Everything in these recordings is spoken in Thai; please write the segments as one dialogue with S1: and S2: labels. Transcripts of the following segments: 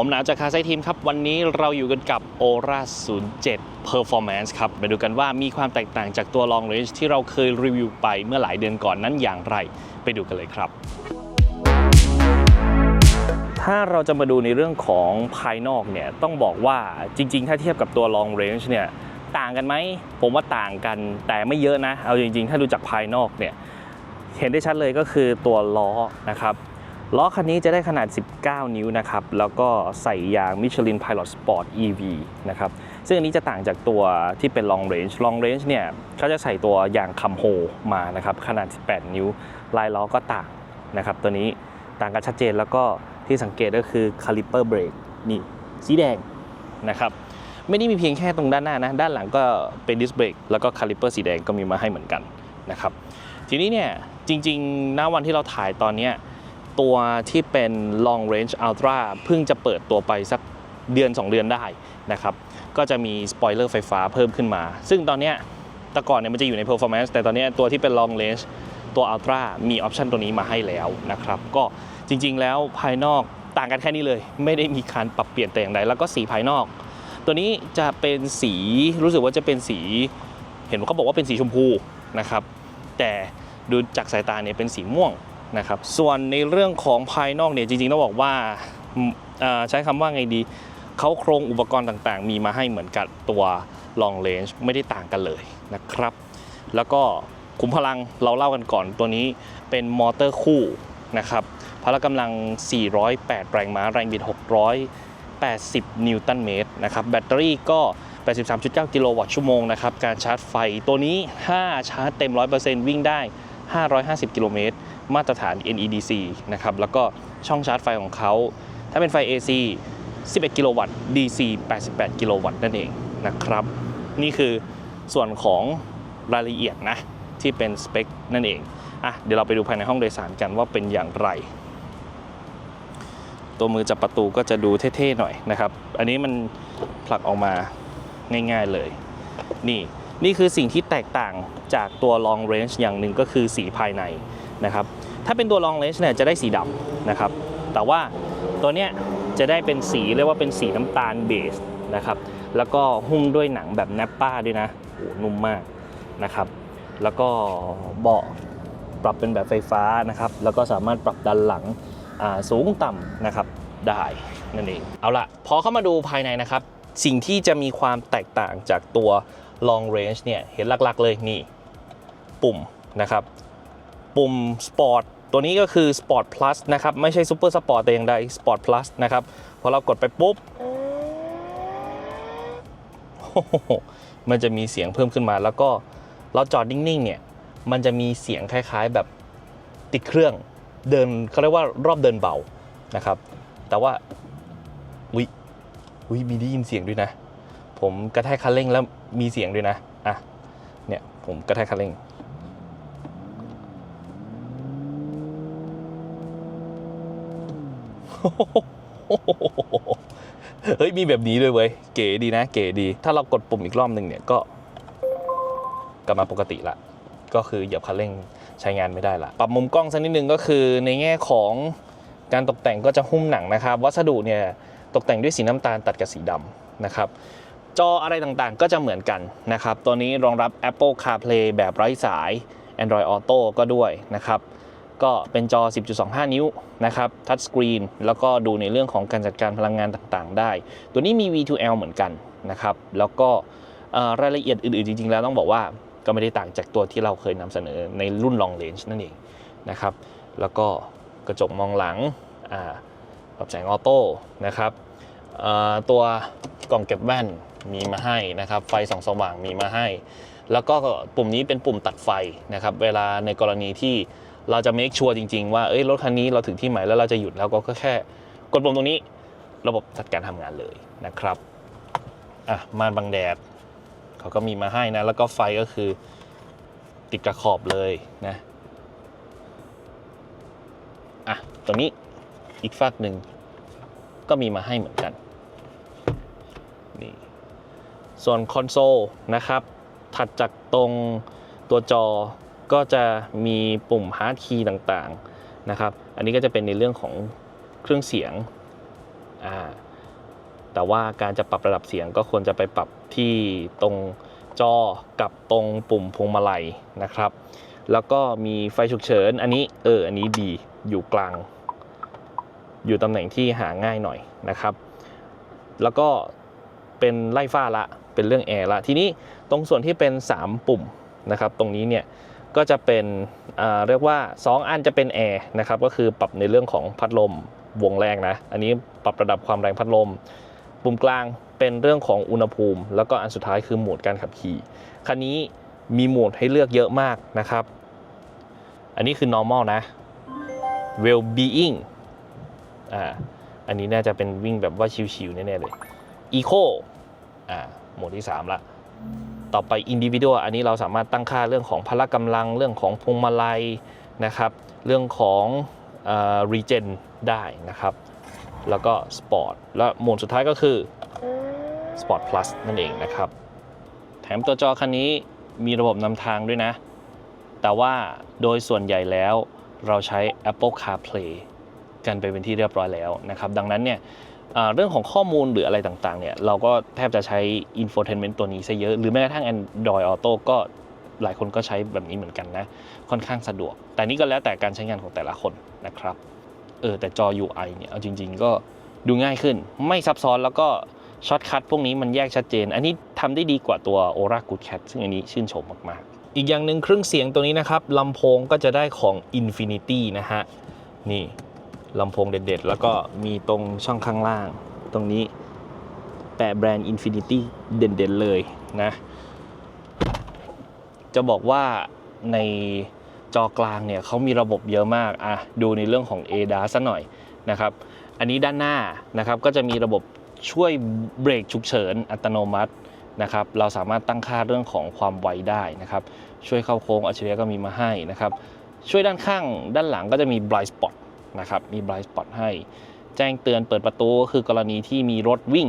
S1: ผมหนาวจากคาไซทีมครับ วันนี้เราอยู่กันกับ Aura 07 Performance ครับไปดูกันว่ามีความแตกต่างจากตัว Long Range ที่เราเคยรีวิวไปเมื่อหลายเดือนก่อนนั้นอย่างไร ไปดูกันเลยครับ ถ้าเราจะมาดูในเรื่องของภายนอกเนี่ย ต้องบอกว่าจริง ๆ ถ้าเทียบกับตัว long range เนี่ย ต่างกันไหม ผมว่าต่างกันแต่ไม่เยอะนะ เอาจริง ๆ ถ้าดูจากภายนอกเนี่ยเห็นได้ชัดเลยก็คือตัวล้อนะครับ ล้อคันนี้จะได้ขนาด 19 นิ้วนะครับ แล้วก็ใส่ยาง Michelin Pilot Sport EV นะครับ ซึ่งอันนี้จะต่างจากตัวที่เป็น long range long range เนี่ยเขาจะใส่ตัวยางคัมโฮมานะครับ ขนาด 18 นิ้ว ลายล้อก็ต่างนะครับ ตัวนี้ต่างกันชัดเจนแล้วก็ที่สังเกตก็คือคาลิเปอร์เบรกนี่สีแดงนะครับ ไม่ได้มีเพียงแค่ตรงด้านหน้านะ ด้านหลังก็เป็นดิสเบรกแล้วก็คาลิเปอร์สีแดงก็มีมาให้เหมือนกันนะครับ ทีนี้เนี่ยจริงๆ ณ วันที่เราถ่ายตอนเนี้ย ตัวที่เป็น long range ultra เพิ่งจะเปิดตัวไปสักเดือน 2 เดือนได้นะครับ ก็จะมีสปอยเลอร์ไฟฟ้าเพิ่มขึ้นมา ซึ่งตอนนี้แต่ก่อนเนี่ยมันจะอยู่ใน performance แต่ตอนนี้ตัวที่เป็น long range ตัว Ultra มีออปชันตัวนี้มาให้แล้วนะครับ ก็จริงๆแล้วภายนอกต่างกันแค่นี้เลย ไม่ได้มีการปรับเปลี่ยนแต่อย่างใดแล้วก็สีภายนอก ตัวนี้จะเป็นสีรู้สึกว่าจะเป็นสี เห็นเขาบอกว่าเป็นสีชมพูนะครับ แต่ดูจากสายตาเนี่ยเป็นสีม่วง นะครับส่วนในเรื่องของภายนอกเนี่ยจริงๆต้องบอกว่าใช้คำว่าไงดีเขาโครงอุปกรณ์ต่างๆ มีมาให้เหมือนกับตัว long range ไม่ได้ต่างกันเลยนะครับ แล้วก็ขุมพลังเราเล่ากันก่อนตัวนี้เป็นมอเตอร์คู่นะครับพละกำลัง 408 แรงม้า แรงบิด 680 นิวตันเมตรนะครับ แบตเตอรี่ก็ 83.9 กิโลวัตต์ชั่วโมงนะครับ การชาร์จไฟตัวนี้ ถ้าชาร์จเต็ม 100%วิ่งได้ 550 กิโลเมตร มาตรฐาน NEDC นะครับแล้วก็ช่องชาร์จไฟของเขา ถ้าเป็นไฟ AC 11 กิโลวัตต์ DC 88 กิโลวัตต์นั่นเองนะครับ นี่คือส่วนของรายละเอียดนะ ที่เป็นสเปคนั่นเองอะเดี๋ยวเราไปดูภายในห้องโดยสารกันว่าเป็นอย่างไร ตัวมือจับประตูก็จะดูเท่ๆหน่อยนะครับ อันนี้มันผลักออกมาง่ายๆเลย นี่นี่คือสิ่งที่แตกต่างจากตัว long range อย่างหนึ่งก็คือสีภายในนะครับ ถ้าเป็นตัว long range เนี่ยจะได้สีดำนะครับ แต่ว่าตัวเนี้ยจะได้เป็นสีเรียกว่าเป็นสีน้ำตาลเบสนะครับ แล้วก็หุ้มด้วยหนังแบบแนปป้าด้วยนะโอ้นุ่มมากนะครับ แล้วก็เบาะปรับเป็นแบบไฟฟ้านะครับ แล้วก็สามารถปรับดันหลังสูงต่ำนะครับได้นั่นเอง เอาละพอเข้ามาดูภายในนะครับ สิ่งที่จะมีความแตกต่างจากตัว long range เนี่ย เห็นหลักๆเลยนี่ ปุ่มนะครับ ปุ่ม Sport ตัวนี้ก็คือ Sport Plus นะครับ ไม่ใช่ Super Sport แต่อย่างใด Sport Plus นะครับ พอเรากดไปปุ๊บมันจะมีเสียงเพิ่มขึ้นมา แล้วก็เราจอดนิ่งๆ เนี่ย มันจะมีเสียงคล้ายๆแบบติดเครื่องเดินเขาเรียกว่ารอบเดินเบานะครับ แต่ว่าวิวิมีได้ยินเสียงด้วยนะ ผมกระแทกคันเร่งแล้วมีเสียงด้วยนะอะเนี่ยผมกระแทกคันเร่ง เฮ้ยมีแบบนี้ด้วยเว้ย เก๋ดีนะ เก๋ดี ถ้าเรากดปุ่มอีกรอบหนึ่งเนี่ยก็กลับมาปกติละ ก็คือเหยียบคันเร่งใช้งานไม่ได้ละ ปรับมุมกล้องสักนิดนึงก็คือในแง่ของการตกแต่งก็จะหุ้มหนังนะครับ วัสดุเนี่ยตกแต่งด้วยสีน้ำตาลตัดกับสีดำนะครับ จออะไรต่างๆก็จะเหมือนกันนะครับ ตัวนี้รองรับ Apple CarPlay แบบไร้สาย Android Auto ก็ด้วยนะครับ ก็เป็นจอ 10.25 นิ้วนะครับทัชสกรีนแล้วก็ดูในเรื่องของการจัดการพลังงานต่างๆ ได้ ตัวนี้มี V2L เหมือนกันนะครับ แล้วก็รายละเอียดอื่นๆ จริงๆ แล้วต้องบอกว่าก็ไม่ได้ต่างจากตัวที่เราเคยนำเสนอในรุ่น Long Range นั่นเองนะครับ แล้วก็กระจกมองหลังปรับแสงออโต้นะครับตัวกล่องเก็บแว่นมีมาให้นะครับ ไฟส่องสว่างมีมาให้ แล้วก็ปุ่มนี้เป็นปุ่มตัดไฟนะครับ เวลาในกรณีที่ เราจะ make sure จริงๆ ว่าเอ้ยรถคันนี้เราถึงที่หมายแล้วเราจะหยุดแล้วก็แค่กดปุ่มตรงนี้ ระบบจัดการทำงานเลยนะครับอะม่านบังแดดเขาก็มีมาให้นะ แล้วก็ไฟก็คือติดกระขอบเลยนะอะตัวนี้อีกฝากหนึ่งก็มีมาให้เหมือนกันนี่ส่วนคอนโซลนะครับ ถัดจากตรงตัวจอ ก็จะมีปุ่มฮาร์ดคีย์ต่างๆนะครับ อันนี้ก็จะเป็นในเรื่องของเครื่องเสียงอ่าแต่ว่าการจะปรับระดับเสียงก็ควรจะไปปรับที่ตรงจอกับตรงปุ่มพวงมาลัยนะครับ แล้วก็มีไฟฉุกเฉิน อันนี้เอออันนี้ดีอยู่กลาง อยู่ตำแหน่งที่หาง่ายหน่อยนะครับ แล้วก็เป็นไล่ฟ้าละเป็นเรื่องแอร์ละทีนี้ตรงส่วนที่เป็น 3 ปุ่มนะครับ ตรงนี้เนี่ย ก็จะเป็นเรียกว่า 2 อันจะเป็นแอร์นะครับก็คือปรับในเรื่องของพัดลมวงแรงนะ อันนี้ปรับระดับความแรงพัดลม ปุ่มกลางเป็นเรื่องของอุณหภูมิ แล้วก็อันสุดท้ายคือโหมดการขับขี่คันนี้มีโหมดให้เลือกเยอะมากนะครับ อันนี้คือ normal นะ well being อ่าอันนี้น่าจะเป็นวิ่งแบบว่าชิวๆแน่ๆเลย eco อ่าโหมดที่ 3 ละ ต่อไป individual อันนี้เราสามารถตั้งค่าเรื่องของพละกำลังเรื่องของพวงมาลัยนะครับ เรื่องของเอ่อ regen ได้นะครับ แล้วก็ sport และหมดสุดท้ายก็คือ sport plus นั่นเองนะครับ แถมตัวจอคันนี้มีระบบนำทางด้วยนะ แต่ว่าโดยส่วนใหญ่แล้วเราใช้ Apple CarPlay กันไปเป็นที่เรียบร้อยแล้วนะครับ ดังนั้นเนี่ย เรื่องของข้อมูลหรืออะไรต่างๆเนี่ยเราก็แทบจะใช้ infotainment ตัวนี้ซะเยอะ หรือแม้กระทั่ง Android Auto ก็หลายคนก็ใช้แบบนี้เหมือนกันนะ ค่อนข้างสะดวก แต่นี่ก็แล้วแต่การใช้งานของแต่ละคนนะครับเออแต่จอ UI เนี่ยเอาจริง ๆ ก็ดูง่ายขึ้น ไม่ซับซ้อนแล้วก็ช็อตคัทพวกนี้มันแยกชัดเจน อันนี้ทำได้ดีกว่าตัว Aura Good Cat ซึ่งอันนี้ชื่นชมมากๆ อีกอย่างหนึ่งเครื่องเสียงตัวนี้นะครับลำโพงก็จะได้ของ Infinity นะฮะนี่ ลำโพงเด็ดๆ แล้วก็มีตรงช่องข้างล่าง ตรงนี้แปะแบรนด์ Infinity เด่นๆเลยนะ จะบอกว่าในจอกลางเนี่ยเขามีระบบเยอะมากอะดูในเรื่องของ ADAS ซะหน่อยนะครับ อันนี้ด้านหน้านะครับก็จะมีระบบช่วยเบรกฉุกเฉินอัตโนมัตินะครับ เราสามารถตั้งค่าเรื่องของความไวได้นะครับ ช่วยเข้าโค้งอัจฉริยะก็มีมาให้นะครับ ช่วยด้านข้างด้านหลังก็จะมี blind spot นะครับ มี blind spot ให้ แจ้งเตือนเปิดประตูก็คือกรณีที่มีรถวิ่ง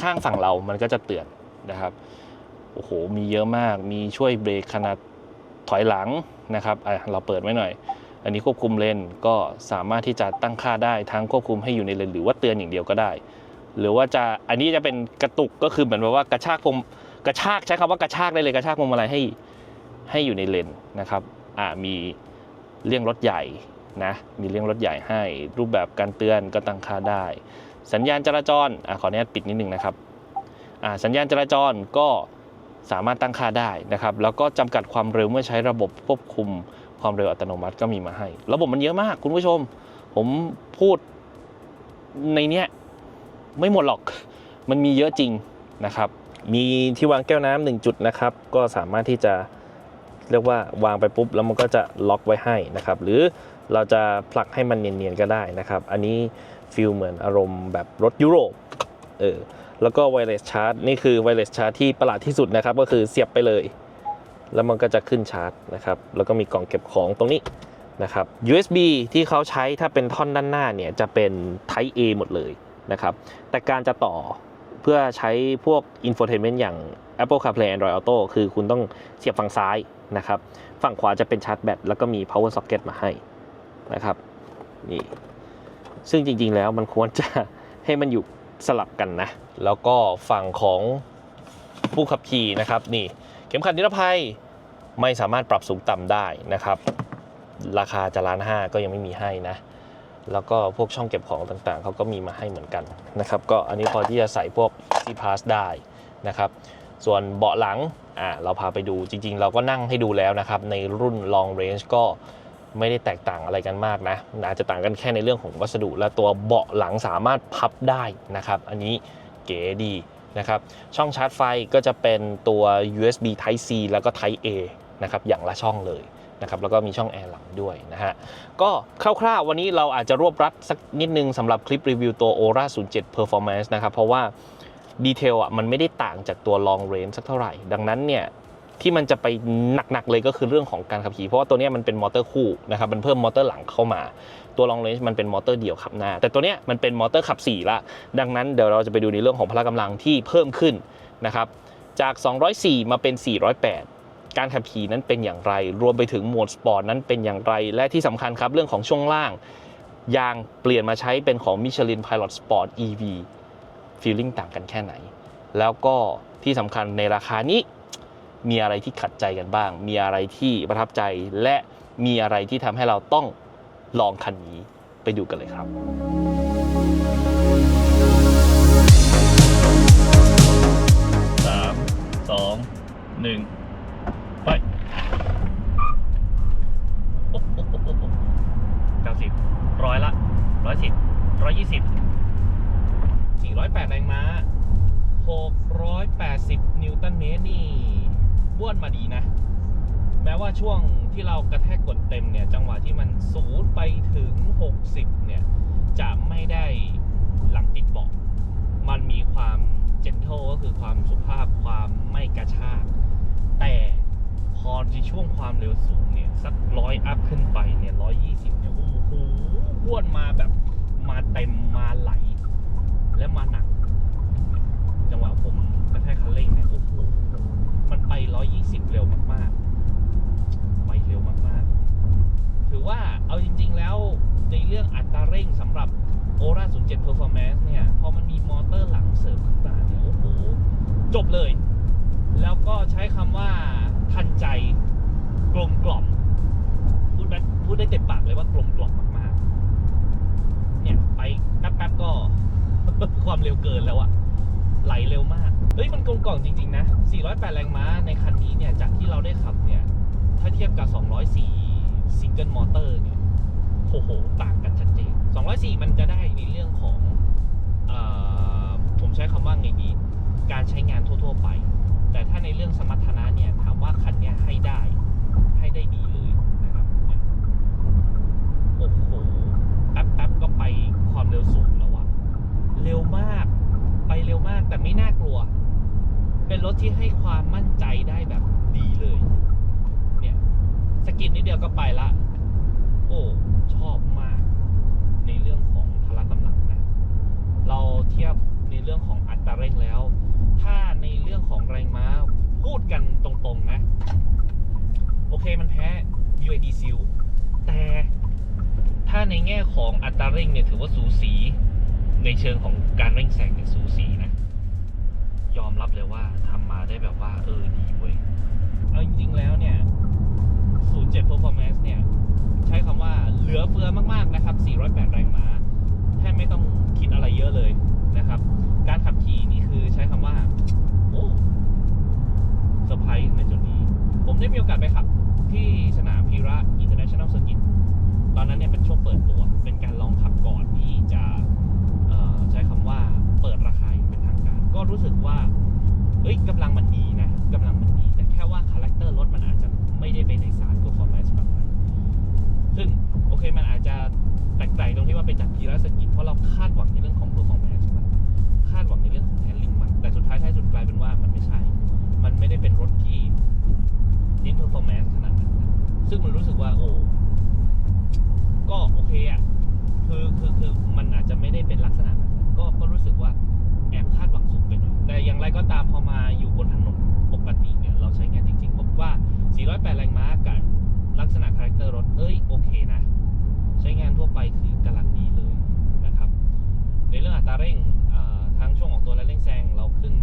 S1: ข้างฝั่งเรา มันก็จะเตือนนะครับ โอ้โห มีเยอะมาก มีช่วยเบรกขนาดถอยหลังนะครับอะเราเปิดไว้หน่อย อันนี้ควบคุมเลนก็สามารถที่จะตั้งค่าได้ทั้งควบคุมให้อยู่ในเลนหรือว่าเตือนอย่างเดียวก็ได้ หรือว่าจะ อันนี้จะเป็นกระตุกก็คือเหมือนแบบว่ากระชากพวงกระชากใช้คำว่ากระชากได้เลยกระชากพวงมาลัยให้ให้อยู่ในเลนนะครับ อ่ามีเลี่ยงรถใหญ่ นะมีเลี่ยงรถใหญ่ให้ รูปแบบการเตือนก็ตั้งค่าได้ สัญญาณจราจรอะขออนุญาตปิดนิดนึงนะครับอ่าสัญญาณจราจรก็สามารถตั้งค่าได้นะครับ แล้วก็จำกัดความเร็วเมื่อใช้ระบบควบคุมความเร็วอัตโนมัติก็มีมาให้ ระบบมันเยอะมากคุณผู้ชม ผมพูดในเนี้ยไม่หมดหรอก มันมีเยอะจริงนะครับ มีที่วางแก้วน้ำหนึ่งจุดนะครับ ก็สามารถที่จะเรียกว่าวางไปปุ๊บแล้วมันก็จะล็อกไว้ให้นะครับ หรือ เราจะผลักให้มันเนียนๆก็ได้นะครับ อันนี้ฟิลเหมือนอารมณ์แบบรถยุโรปเออแล้วก็ไวเลสชาร์จนี่คือไวเลสชาร์จที่ประหลาดที่สุดนะครับ ก็คือเสียบไปเลย แล้วมันก็จะขึ้นชาร์จนะครับ แล้วก็มีกล่องเก็บของตรงนี้นะครับ USB ที่เขาใช้ถ้าเป็นท่อนด้านหน้าเนี่ยจะเป็น Type A หมดเลยนะครับ แต่การจะต่อเพื่อใช้พวก infotainment อย่าง Apple CarPlay Android Auto คือคุณต้องเสียบฝั่งซ้ายนะครับ ฝั่งขวาจะเป็นชาร์จแบตแล้วก็มี power socket มาให้ นะครับนี่ซึ่งจริงๆแล้วมันควรจะให้มันอยู่สลับกันนะ แล้วก็ฝั่งของผู้ขับขี่นะครับนี่เข็มขัดนิรภัยไม่สามารถปรับสูงต่ำได้นะครับ ราคาจะล้านห้าก็ยังไม่มีให้นะ แล้วก็พวกช่องเก็บของต่างๆ เขาก็มีมาให้เหมือนกันนะครับ ก็อันนี้พอที่จะใส่พวก C Pass ได้นะครับ ส่วนเบาะหลังอ่าเราพาไปดูจริงๆ เราก็นั่งให้ดูแล้วนะครับ ในรุ่น Long Range ก็ ไม่ได้แตกต่างอะไรกันมากนะอาจจะต่างกันแค่ในเรื่องของวัสดุ และตัวเบาะหลังสามารถพับได้นะครับ อันนี้เก๋ดีนะครับ ช่องชาร์จไฟก็จะเป็นตัว USB Type C แล้วก็ Type A นะครับ อย่างละช่องเลยนะครับ แล้วก็มีช่องแอร์หลังด้วยนะฮะ ก็คร่าวๆ วันนี้เราอาจจะรวบรัดสักนิดนึงสำหรับคลิปรีวิวตัว Aura 07 Performance นะครับ เพราะว่าดีเทลอะมันไม่ได้ต่างจากตัว Long Range สักเท่าไหร่ ดังนั้นเนี่ย ที่มันจะไปหนักๆเลยก็คือเรื่องของการขับขี่เพราะว่าตัวนี้มันเป็นมอเตอร์คู่นะครับมันเพิ่มมอเตอร์หลังเข้ามา ตัว Long Range มันเป็นมอเตอร์เดียวขับหน้า แต่ตัวนี้มันเป็นมอเตอร์ขับ4ละดังนั้นเดี๋ยวเราจะไปดูในเรื่องของพละกำลังที่เพิ่มขึ้นนะครับจาก 204 มาเป็น 408การขับขี่นั้นเป็นอย่างไร รวมไปถึงโหมดสปอร์ตนั้นเป็นอย่างไร และที่สำคัญครับเรื่องของช่วงล่าง ยางเปลี่ยนมาใช้เป็นของ Michelin Pilot Sport EV ฟีลลิ่งต่างกันแค่ไหน แล้วก็ที่สำคัญในราคานี้ มีอะไรที่ขัดใจกันบ้าง มีอะไรที่ประทับใจและมีอะไรที่ทำให้เราต้องลองคันนี้ไปดูกันเลยครับ สามสองหนึ่งไปเก้าสิบร้อยละร้อยสิบร้อยยี่สิบสี่ร้อยแปดแรงม้าหกร้อยแปดสิบนิวตันเมตรนี่ บ้วนมาดีนะ แม้ว่าช่วงที่เรากระแทกกดเต็มเนี่ย จังหวะที่มันสูดไปถึง 60 เนี่ย จะไม่ได้หลังติดเบาะมันมีความเจน t ท e ก็คือความสุภาพความไม่กระชากแต่พอในช่วงความเร็วสูงเนี่ย สักร้อยอัพขึ้นไปเนี่ยร้อยยี่สิบเนี่ย โอ้โหบ้วนมาแบบมาเต็มมาไหล และมาหนัก จังหวะผมกระแทกคันเร่งเนี่ย โอ้โห ไปร้อยยี่สิบเร็วมากๆ ไปเร็วมากๆ ถือว่าเอาจริง ๆ แล้วในเรื่องอัตราเร่งสำหรับ o r a 07 Performance เนี่ย พอมันมีมอเตอร์หลังเสริมขึ้นมาเนี่ยโอ้โห จบเลย แล้วก็ใช้คำว่าทันใจกลมกล่อมพูดได้พูดได้เต็มปากเลยว่ากลมกล่อมมากๆ เนี่ย ไปแป๊บๆก็ ความเร็วเกินแล้วอะไหลเร็วมาก เฮ้ยมันกลมกล่อมจริง ๆ นะ 408 แรงม้าในคันนี้เนี่ย จากที่เราได้ขับเนี่ย ถ้าเทียบกับ 204 ซิงเกิลมอเตอร์เนี่ยโอ้โห ต่างกันชัดเจน 204 มันจะได้ในเรื่องของออผมใช้คำว่าไงดี การใช้งานทั่ว ๆ ไป แต่ถ้าในเรื่องสมรรถนะเนี่ย ถามว่าคันนี้ให้ได้ ให้ได้ดีเลยนะครับโอ้โหแป๊บๆก็ไปความเร็วสูงแล้วอะเร็วมาก ไปเร็วมากแต่ไม่น่ากลัว เป็นรถที่ให้ความมั่นใจได้แบบดีเลย เนี่ยสกินนิดเดียวก็ไปละ โอ้ชอบมาก ในเรื่องของพละกำลังนะเราเทียบในเรื่องของอัตราเร่งแล้ว ถ้าในเรื่องของแรงม้าพูดกันตรงๆนะ โอเคมันแพ้ BYD Seal แต่ถ้าในแง่ของอัตราเร่งเนี่ยถือว่าสูสีในเชิงของการเร่งแซงเนี่ยสูสีนะ ยอมรับเลยว่าทำมาได้แบบว่า เออดีเว้ยเอาจริงๆแล้วเนี่ย 07 Performance เนี่ย ใช้คำว่าเหลือเฟือมากๆนะครับ 408 แรงม้าแทบไม่ต้องคิดอะไรเยอะเลยนะครับ การขับขี่นี่คือใช้คำว่า โอ้เซอร์ไพรส์ในจุดนี้ ผมได้มีโอกาสไปขับที่สนามพีระ International Circuit ตอนนั้นเนี่ยเป็นช่วงเปิดตัว เป็นการลองขับก่อนที่จะใช้คำว่าเปิดรา ก็รู้สึกว่าเอ้ยกำลังมันดีนะกำลังมันดี แต่แค่ว่าคาแรคเตอร์รถมันอาจจะไม่ได้ไปในสาย performance แบบนั้นซึ่งโอเคมันอาจจะแปลกๆตรงที่ว่าไปจัดทีละสกิจเพราะเราคาดหวังในเรื่องของ performance มันคาดหวังในเรื่องของ handling มันแต่สุดท้ายท้ายสุดกลายเป็นว่ามันไม่ใช่ มันไม่ได้เป็นรถที่เน้น performance ขนาดนั้นซึ่งมันรู้สึกว่าโอ้ก็โอเคอะคือคือคือมันอาจจะไม่ได้เป็นลักษณะแบบนั้นก็ก็รู้สึกว่าแอบคาดหวัง ไปหน่อยแต่อย่างไรก็ตามพอมาอยู่บนถนนปกติเนี่ยเราใช้งานจริงๆผมว่า 408 แรงม้ากับลักษณะคาแรคเตอร์รถ เอ้ยโอเคนะ ใช้งานทั่วไปคือกำลังดีเลยนะครับ ในเรื่องอัตราเร่งทั้งช่วงของตัวและเร่งแซงเราขึ้น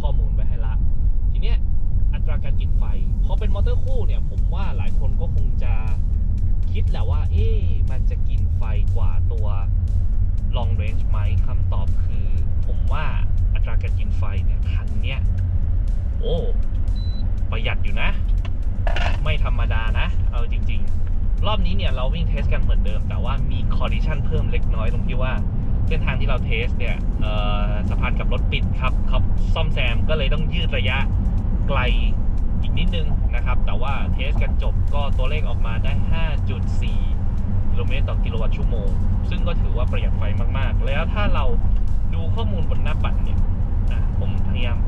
S1: ข้อมูลไว้ให้ละ ทีเนี้ยอัตราการกินไฟพอเป็นมอเตอร์คู่เนี่ยผมว่าหลายคนก็คงจะคิดแหละว่า เอ๊ะมันจะกินไฟกว่าตัว long range ไหมคำตอบคือ ผมว่า ตราการกินไฟเนี่ยคันเนี้ยโอ้ประหยัดอยู่นะ ไม่ธรรมดานะ เอาจริง ๆ รอบนี้เนี่ยเราวิ่งเทสกันเหมือนเดิม แต่ว่ามีคอ r ดิชันเพิ่มเล็กน้อยตรงที่ว่าเส้นทางที่เราเทสเนี่ยสะพานกับรถปิดครับเขาซ่อมแซมก็เลยต้องยืดระยะไกลอีกนิดนึงนะครับ แต่ว่าเทสกันจบก็ตัวเลขออกมาได้ 5.4กิโลเมตรต่อกิโลวัตต์ชั่วโมง ซึ่งก็ถือว่าประหยัดไฟมากๆ แล้วถ้าเราดูข้อมูลบนหน้าปัดเนี่ย ผมพยายาม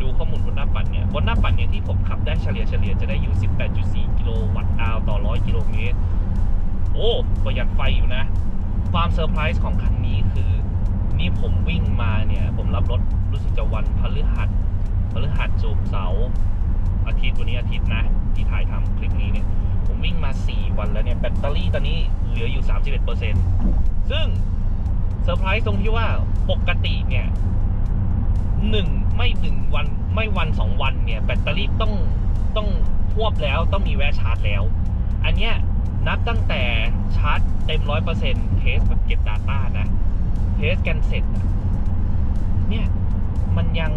S1: ดูข้อมูลบนหน้าปัดเนี่ย บนหน้าปัดเนี่ยที่ผมขับได้เฉลี่ยเฉลี่ยจะได้อยู่ 18.4 กิโลวัตต์อาวต่อ 100 กิโลเมตร โอ้ประหยัดไฟอยู่นะ ความเซอร์ไพรส์ของคันนี้คือ นี่ผมวิ่งมาเนี่ย ผมรับรถรู้สึกจะวันพฤหัสพฤหัสศุกร์เสาร์อาทิตย์วันนี้อาทิตย์นะ ที่ถ่ายทำคลิปนี้เนี่ย ผมวิ่งมา 4 วันแล้วเนี่ย แบตเตอรี่ตอนนี้เหลืออยู่ 31%ซึ่งเซอร์ไพรส์ตรงที่ว่าปกติเนี่ย หนึ่งไม่หนึ่ง
S2: วันไม่วันสองวันเนี่ยแบตเตอรี่ต้องต้องพวบแล้วต้องมีแวะชาร์จแล้ว อันเนี้ยนับตั้งแต่ชาร์จเต็มร้อยเปอร์เซ็นต์เทสแบบเก็บ Data นะเทสกันเสร็จเนี่ยมันยัง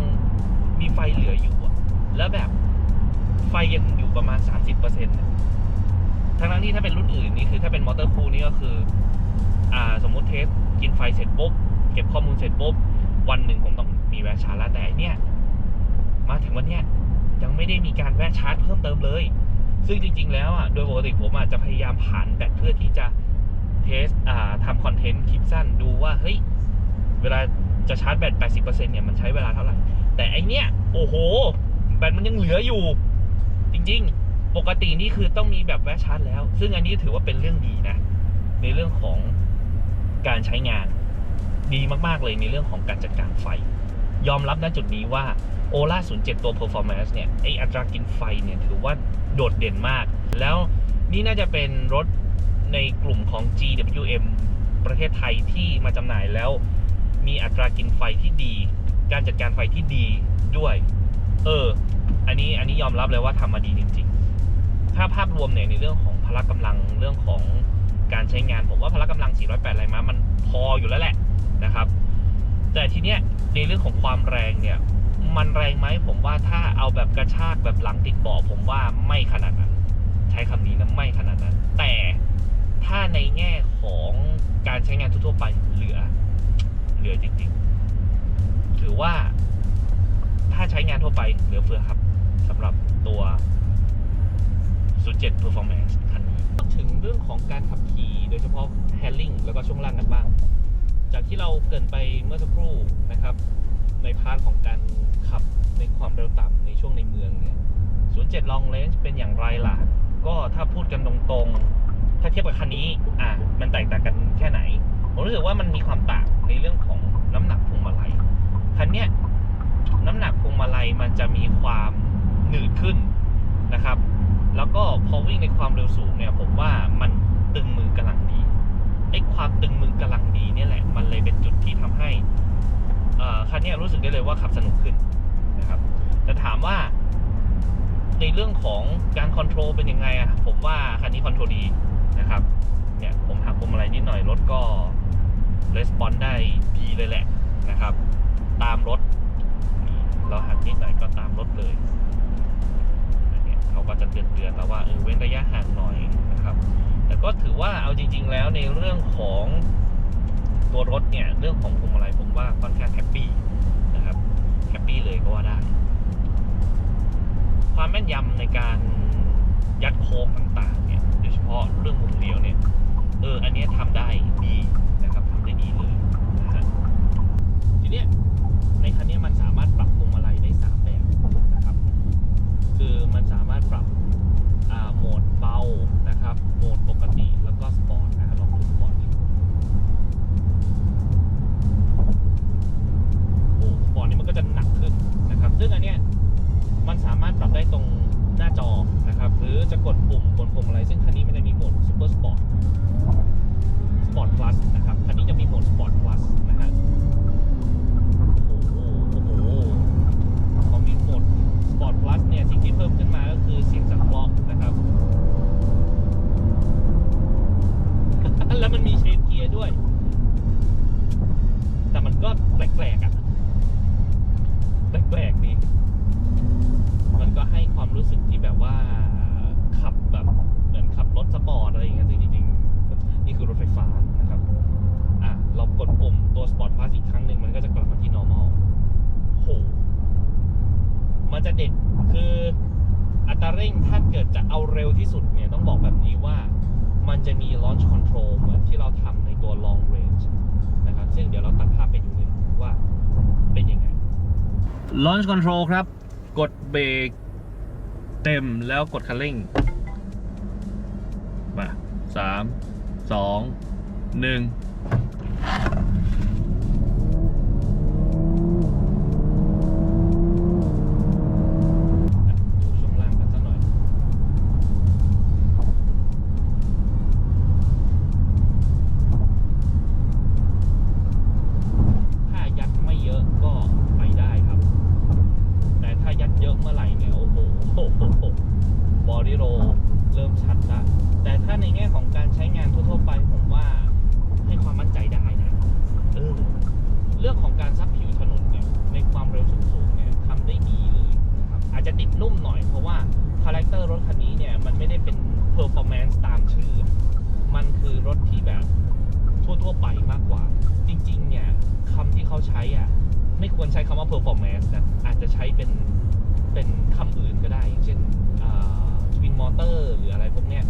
S2: มีไฟเหลืออยู่อะแล้วแบบไฟยังอยู่ประมาณ 30%เนะทั้งนั้นที่ถ้าเป็นรุ่นอื่นนี่คือถ้าเป็นมอเตอร์คูลนี่ก็คือ อ่าสมมติเทสกินไฟเสร็จปุ๊บเก็บข้อมูลเสร็จปุ๊บวันหนึ่งผมต้อง มีแวะชาร์จแล้วแต่เนี่ยมาถึงวันเนี้ยยังไม่ได้มีการแวะชาร์จเพิ่มเติมเลย ซึ่งจริง ๆ แล้วอะโดยปกติผมอาจจะพยายามผ่านแบตเพื่อที่จะเทสอ่าทำคอนเทนต์คลิปสั้นดูว่าเฮ้ยเวลาจะชาร์จแบต 80%เนี่ยมันใช้เวลาเท่าไหร่ แต่ไอเนี้ยโอ้โห แบตมันยังเหลืออยู่ จริง ๆ ปกตินี่คือต้องมีแบบแวะชาร์จแล้ว ซึ่งอันนี้ถือว่าเป็นเรื่องดีนะ ในเรื่องของการใช้งานดีมาก ๆ เลยในเรื่องของการจัดการไฟ ยอมรับณจุดนี้ว่า o l a 07 ตัว performance เนี่ย ไออัตรากินไฟเนี่ย ถือว่าโดดเด่นมาก แล้วนี่น่าจะเป็นรถในกลุ่มของ GWM ประเทศไทยที่มาจำหน่ายแล้ว มีอัตรากินไฟที่ดี การจัดการไฟที่ดีด้วย เออ อันนี้อันนี้ยอมรับเลยว่าทำมาดีจริงๆ ถ้าภาพรวมเนี่ยในเรื่องของพละกำลังเรื่องของการใช้งานผมว่าพละกำลัง 408 แรงม้ามันพออยู่แล้วแหละนะครับ แต่ทีเนี้ย ในเรื่องของความแรงเนี่ย มันแรงไหมผมว่าถ้าเอาแบบกระชากแบบหลังติดเบาะผมว่าไม่ขนาดนั้น ใช้คำนี้นะไม่ขนาดนั้น แต่ถ้าในแง่ของการใช้งานทั่วไปเหลือ เหลือจริงๆ ถือว่าถ้าใช้งานทั่วไปเหลือเฟือครับสำหรับตัว 07 Performance คันนี้ ถึงเรื่องของการขับขี่โดยเฉพาะ handling แล้วก็ช่วงล่างกันบ้าง จากที่เราเกินไปเมื่อสักครู่นะครับ ในพาร์ทของการขับในความเร็วต่ำในช่วงในเมืองเนี่ย07 Long Range เป็นอย่างไรล่ะ ก็ถ้าพูดกันตรงๆ ถ้าเทียบกับคันนี้อะมันแตกต่างกันแค่ไหน ผมรู้สึกว่ามันมีความต่างในเรื่องของน้ำหนักพวงมาลัย คันเนี้ยน้ำหนักพวงมาลัยมันจะมีความหนืดขึ้นนะครับ แล้วก็พอวิ่งในความเร็วสูงเนี่ยผมว่ามันตึงมือกำลัง ไอ้ความตึงมือกำลังดีเนี่ยแหละ มันเลยเป็นจุดที่ทำให้คันนี้รู้สึกได้เลยว่าขับสนุกขึ้นนะครับ แต่ถามว่าในเรื่องของการคอนโทรลเป็นยังไงอะผมว่าคันนี้คอนโทรลดีนะครับ เนี่ยผมหักพวงมาลัยนิดหน่อยรถก็レスปอนได้ดีเลยแหละนะครับ ตามรถ เราหักนิดหน่อยก็ตามรถเลยเนี้ยเขาก็จะเตือนเตือนแล้วว่าเออเว้นระยะห่างหน่อยนะครับ แต่ก็ถือว่าเอาจริง ๆ แล้วในเรื่องของตัวรถเนี่ยเรื่องของพวงมาลัยผมว่าค่อนข้างแฮปปี้นะครับแฮปปี้เลยก็ว่าได้ ความแม่นยำในการยัดโค้งต่างๆเนี่ยโดยเฉพาะเรื่องมุมเลี้ยวเนี่ยเอออันนี้ทำได้ดีนะครับทำได้ดีเลยนะฮะทีเนี้ยในคันนี้มันสามารถปรับพวงมาลัยได้สามแบบนะครับ คือมันสามารถปรับโหมดเบา มดปกติ ร่งถ้าเกิดจะเอาเร็วที่สุดเนี่ยต้องบอกแบบนี้ว่ามันจะมี launch control เหมือนที่เราทำในตัว long range นะครับซึ่งเดี๋ยวเราตัดภาพไปดูเลยว่าเป็นยังไง launch control ครับ กดเบรกเต็มแล้วกดคันเร่ง มาสามสองหนึ่ง ติดนุ่มหน่อยเพราะว่าคาแรคเตอร์รถคันนี้เนี่ย มันไม่ได้เป็นเพอร์ฟอร์แมนซ์ตามชื่อ มันคือรถที่แบบทั่วๆไปมากกว่า จริง ๆ เนี่ยคำที่เขาใช้อะ ไม่ควรใช้คำว่า performance นะ อาจจะใช้เป็น เป็นคำอื่นก็ได้ เช่นทวินมอเตอร์หรืออะไรพวกเนี้ย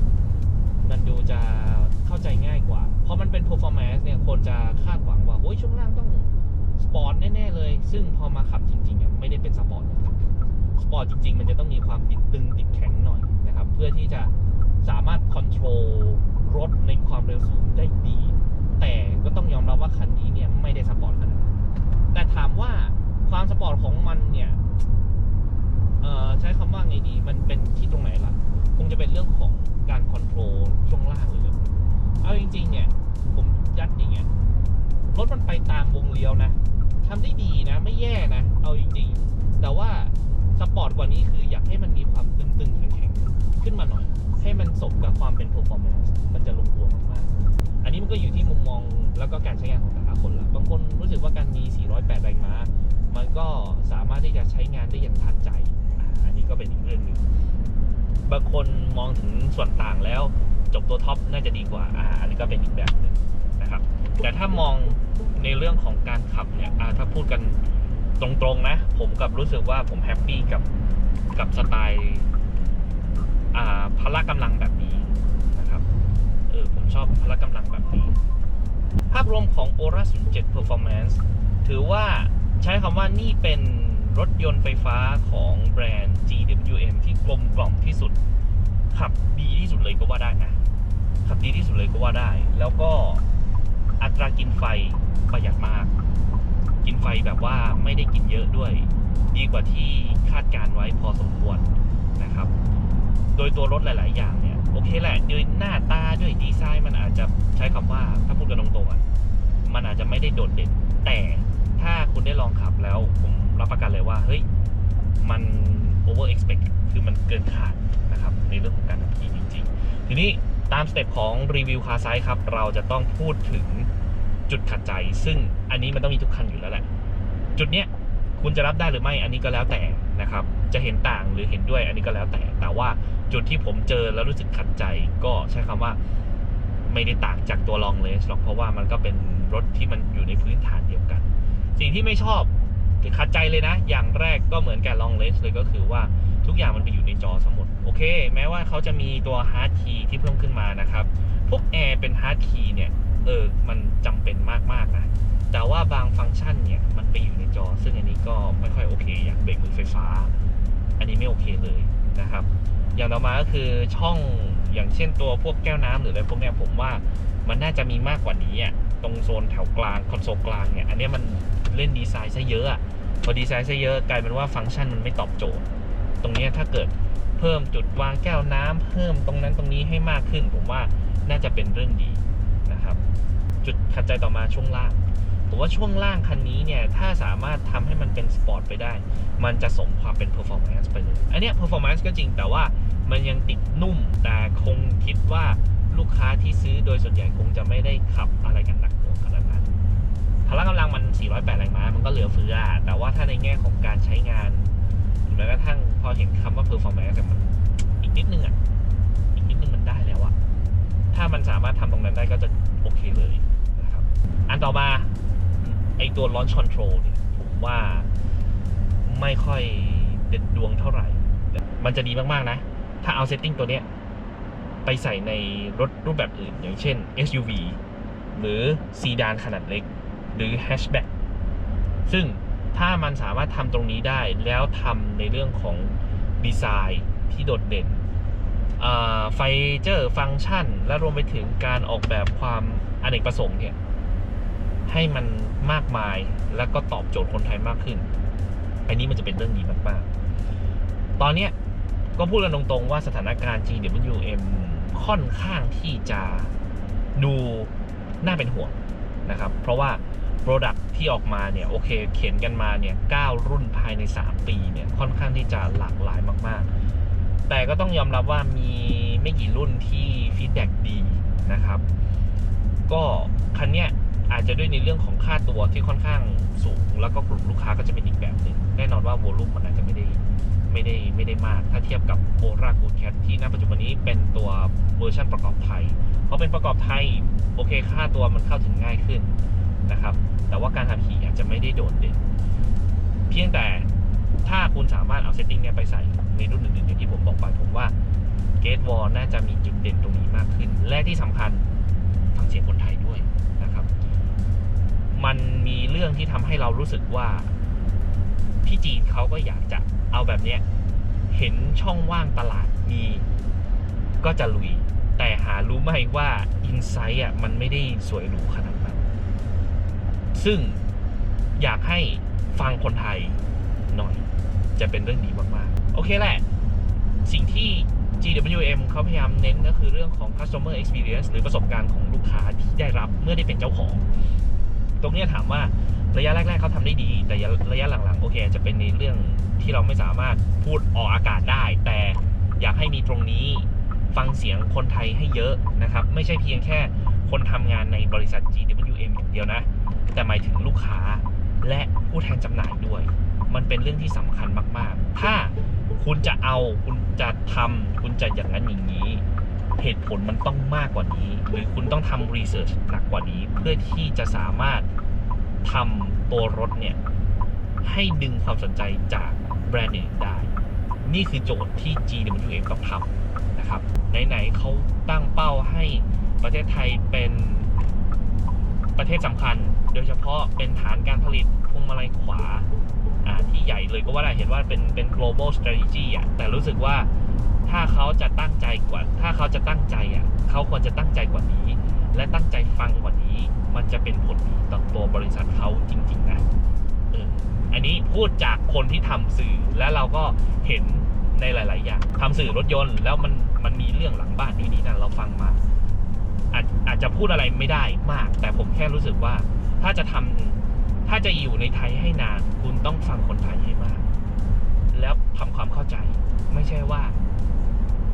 S2: มันดูจะเข้าใจง่ายกว่า เพราะมันเป็น performance เนี่ย คนจะคาดหวังว่า โอ้ยช่วงล่างต้องสปอร์ตแน่ ๆ เลย ซึ่งพอมาขับจริงๆอะไม่ได้เป็นสปอร์ต สปอร์ตจริง ๆ มันจะต้องมีความติดตึงติดแข็งหน่อยนะครับ เพื่อที่จะสามารถค o n t r o l รถในความเร็วสูงได้ดี แต่ก็ต้องยอมรับว่าคันนี้เนี่ยไม่ได้สปอร์ตขนาดนั้นแต่ถามว่าความสปอร์ตของมันเนี่ยใช้คำว่าไงดี มันเป็นที่ตรงไหนล่ะ คงจะเป็นเรื่องของการค o n t r o l ช่วงล่างเลยเอาจริง ๆ เนี่ย ผมยัดอย่างเงี้ย รถมันไปตามวงเลี้ยวนะทำได้ดีนะ ไม่แย่นะ เอาจริง ๆ แต่ว่า สปอร์ตกว่านี้คืออยากให้มันมีความตึงๆแข็งๆขึ้นมาหน่อย ให้มันสมกับความเป็น performance มันจะลงตัวมากๆ อันนี้มันก็อยู่ที่มุมมองแล้วก็การใช้งานของแต่ละคนละบางคนรู้สึกว่าการมี 408 แรงม้า มันก็สามารถที่จะใช้งานได้อย่างทันใจ อันนี้ก็เป็นอีกเรื่องหนึ่งบางคนมองถึงส่วนต่างแล้ว จบตัวท็อปน่าจะดีกว่าอ่าอันนี้ก็เป็นอีกแบบหนึ่งนะครับ แต่ถ้ามองในเรื่องของการขับเนี่ยอ่าถ้าพูดกัน ตรงๆนะ ผมกับรู้สึกว่าผมแฮปปี้กับกับสไตล์พละกำลังแบบนี้นะครับ เออผมชอบพละกำลังแบบนี้ ภาพรวมของ Aura 07 Performance ถือว่าใช้คำว่านี่เป็นรถยนต์ไฟฟ้าของแบรนด์ GWM ที่กลมกล่อมที่สุด ขับดีที่สุดเลยก็ว่าได้นะ ขับดีที่สุดเลยก็ว่าได้ แล้วก็อัตรากินไฟประหยัดมาก กินไฟแบบว่าไม่ได้กินเยอะด้วย ดีกว่าที่คาดการไว้พอสมควรนะครับ โดยตัวรถหลาย ๆ อย่างเนี่ยโอเคแหละด้วยหน้าตาด้วยดีไซน์มันอาจจะใช้คำว่าถ้าพูดกันตรงๆมันอาจจะไม่ได้โดดเด่น แต่ถ้าคุณได้ลองขับแล้วผมรับประกันเลยว่าเฮ้ยมัน over expect คือมันเกินคาดนะครับ ในเรื่องของการขับขี่จริง ๆ ทีนี้ตามสเต็ปของรีวิวคาไซครับ เราจะต้องพูดถึง จุดขัดใจ ซึ่งอันนี้มันต้องมีทุกคันอยู่แล้วแหละ จุดเนี้ยคุณจะรับได้หรือไม่อันนี้ก็แล้วแต่นะครับ จะเห็นต่างหรือเห็นด้วยอันนี้ก็แล้วแต่ แต่ว่าจุดที่ผมเจอแล้วรู้สึกขัดใจ ก็ใช้คำว่าไม่ได้ต่างจากตัวลองเลสหรอกเพราะว่ามันก็เป็นรถที่มันอยู่ในพื้นฐานเดียวกัน สิ่งที่ไม่ชอบขัดใจเลยนะ อย่างแรกก็เหมือนกับลองเลสเลยก็คือว่าทุกอย่างมันไปอยู่ในจอสมุดโอเค แม้ว่าเขาจะมีตัวฮาร์ดคีย์ที่เพิ่มขึ้นมานะครับ พวกแอร์เป็นฮาร์ดคีย์เนี่ย เออมันจำเป็นมากๆนะแต่ว่าบางฟังก์ชันเนี่ยมันไปอยู่ในจอ ซึ่งอันนี้ก็ไม่ค่อยโอเค อย่างเบรกมือไฟฟ้า อันนี้ไม่โอเคเลยนะครับ อย่างต่อมาก็คือช่องอย่างเช่นตัวพวกแก้วน้ำหรืออะไรพวกเนี้ยผมว่ามันน่าจะมีมากกว่านี้อะตรงโซนแถวกลางคอนโซลกลางเนี่ย อันนี้มันเล่นดีไซน์ซะเยอะอะพอดีไซน์ซะเยอะกลายเป็นว่าฟังก์ชันมันไม่ตอบโจทย์ ตรงนี้ถ้าเกิดเพิ่มจุดวางแก้วน้ำเพิ่มตรงนั้นตรงนี้ให้มากขึ้น ผมว่าน่าจะเป็นเรื่องดี จุดขัดใจต่อมาช่วงล่างผมว่าช่วงล่างคันนี้เนี่ย ถ้าสามารถทำให้มันเป็นสปอร์ตไปได้ มันจะสมความเป็น performance ไปเลย อันเนี้ย performance ก็จริงแต่ว่ามันยังติดนุ่ม แต่คงคิดว่าลูกค้าที่ซื้อโดยส่วนใหญ่คงจะไม่ได้ขับอะไรกันหนักหน่วงขนาดนั้น พละกำลังมัน 408 แรงม้า มันก็เหลือเฟือ แต่ว่าถ้าในแง่ของการใช้งานแม้กระทั่งพอเห็นคำว่า performance อะมันอีกนิดนึงอะ อีกนิดนึงมันได้แล้วอะถ้ามันสามารถทำตรงนั้นได้ก็จะโอเคเลย อันต่อมาไอตัว launch control เนี่ยผมว่าไม่ค่อยเด็ดดวงเท่าไหร่แต่มันจะดีมาก ๆ นะ ถ้าเอาเซตติ้งตัวเนี้ย ไปใส่ในรถรูปแบบอื่น อย่างเช่น SUV หรือซีดานขนาดเล็ก หรือ hatchback ซึ่งถ้ามันสามารถทำตรงนี้ได้แล้วทำในเรื่องของดีไซน์ที่โดดเด่นไฟเจอร์ฟังก์ชัน และรวมไปถึงการออกแบบความอเนกประสงค์เนี่ย ให้มันมากมายแล้วก็ตอบโจทย์คนไทยมากขึ้น อันนี้มันจะเป็นเรื่องดีมากๆ ตอนเนี้ยก็พูดกันตรงๆว่าสถานการณ์ GWM ค่อนข้างที่จะดูน่าเป็นห่วงนะครับ เพราะว่า Product ที่ออกมาเนี่ย โอเค เขียนกันมาเนี่ย9รุ่นภายใน 3 ปีเนี่ย ค่อนข้างที่จะหลากหลายมากๆ แต่ก็ต้องยอมรับว่ามีไม่กี่รุ่นที่ฟีดแบ็ดีนะครับ ก็คันเนี้ย อาจจะด้วยในเรื่องของค่าตัวที่ค่อนข้างสูง แล้วก็กลุ่มลูกค้าก็จะเป็นอีกแบบหนึ่งแน่นอนว่าโวลูมมันอาจจะไม่ได้ไม่ได้ไม่ได้มาก ถ้าเทียบกับโอรากูแคทที่ณปัจจุบันนี้เป็นตัวเวอร์ชันประกอบไทยเพราะเป็นประกอบไทยโอเคค่าตัวมันเข้าถึงง่ายขึ้นนะครับ แต่ว่าการขับขี่อาจจะไม่ได้โดดเด่นเพียงแต่ถ้าคุณสามารถเอาเซตติ้งเนี้ยไปใส่ในรุ่นอื่นๆอย่างที่ผมบอกไปผมว่าเก t วอลน่าจะมีจุดเด่นตรงนี้มากขึ้น และที่สำคัญฟังเสียงคนไทยด้วย มันมีเรื่องที่ทำให้เรารู้สึกว่าพี่จีนเขาก็อยากจะเอาแบบเนี้ยเห็นช่องว่างตลาดมีก็จะลุย แต่หารู้ไหมว่าอินไซต์อะมันไม่ได้สวยหรูขนาดนั้น ซึ่งอยากให้ฟังคนไทยหน่อย จะเป็นเรื่องดีมากๆ โอเคแหละ สิ่งที่ GWM เขาพยายามเน้นก็คือเรื่องของ customer experience หรือประสบการณ์ของลูกค้าที่ได้รับเมื่อได้เป็นเจ้าของ ตรงนี้ถามว่าระยะแรก ๆเขาทำได้ดี แต่ระยะหลังๆ โอเค จะเป็นในเรื่องที่เราไม่สามารถพูดออกอากาศได้ แต่อยากให้มีตรงนี้ฟังเสียงคนไทยให้เยอะนะครับ ไม่ใช่เพียงแค่คนทำงานในบริษัท GWM อย่างเดียวนะ แต่หมายถึงลูกค้าและผู้แทนจำหน่ายด้วย มันเป็นเรื่องที่สำคัญมาก ๆ ถ้าคุณจะเอาคุณจะทำคุณจะอย่างนั้นอย่างนี้ เหตุผลมันต้องมากกว่านี้ หรือคุณต้องทำรีเสิร์ชหนักกว่านี้ เพื่อที่จะสามารถทำตัวรถเนี่ย ให้ดึงความสนใจจากแบรนด์อื่นได้ นี่คือโจทย์ที่ GWM ต้องทำนะครับ ไหน ๆเขาตั้งเป้าให้ประเทศไทยเป็นประเทศสำคัญ โดยเฉพาะเป็นฐานการผลิตพวงมาลัยขวาอ่าที่ใหญ่เลยก็ว่าได้เห็นว่าเป็นเป็น global strategy อะแต่รู้สึกว่า ถ้าเขาจะตั้งใจกว่า ถ้าเขาจะตั้งใจอะเขาควรจะตั้งใจกว่านี้ และตั้งใจฟังกว่านี้ มันจะเป็นผลดีต่อตัวบริษัทเขาจริง ๆ นะเอออันนี้พูดจากคนที่ทำสื่อและเราก็เห็นในหลาย ๆ อย่างทำสื่อรถยนต์แล้วมันมันมีเรื่องหลังบ้านนี่นี่นั่นเราฟังมาอาจอาจจะพูดอะไรไม่ได้มาก แต่ผมแค่รู้สึกว่าถ้าจะทำถ้าจะอยู่ในไทยให้นาน คุณต้องฟังคนไทยให้มาก แล้วทำความเข้าใจไม่ใช่ว่า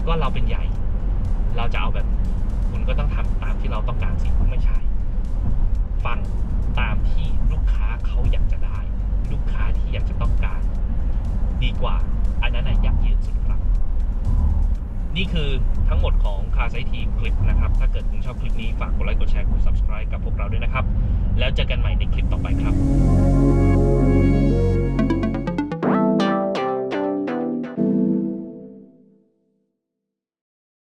S2: ก็เราเป็นใหญ่ เราจะเอาแบบคุณก็ต้องทำตามที่เราต้องการสิไม่ใช่ฟังตามที่ลูกค้าเขาอยากจะได้ ลูกค้าที่อยากจะต้องการ ดีกว่า อันนั้นนะยักยืนสุดครับ นี่คือทั้งหมดของคาไซทีคลิปนะครับ ถ้าเกิดคุณชอบคลิปนี้ฝากกดไลค์กดแชร์กด subscribe กับพวกเราด้วยนะครับ แล้วเจอกันใหม่ในคลิปต่อไปครับ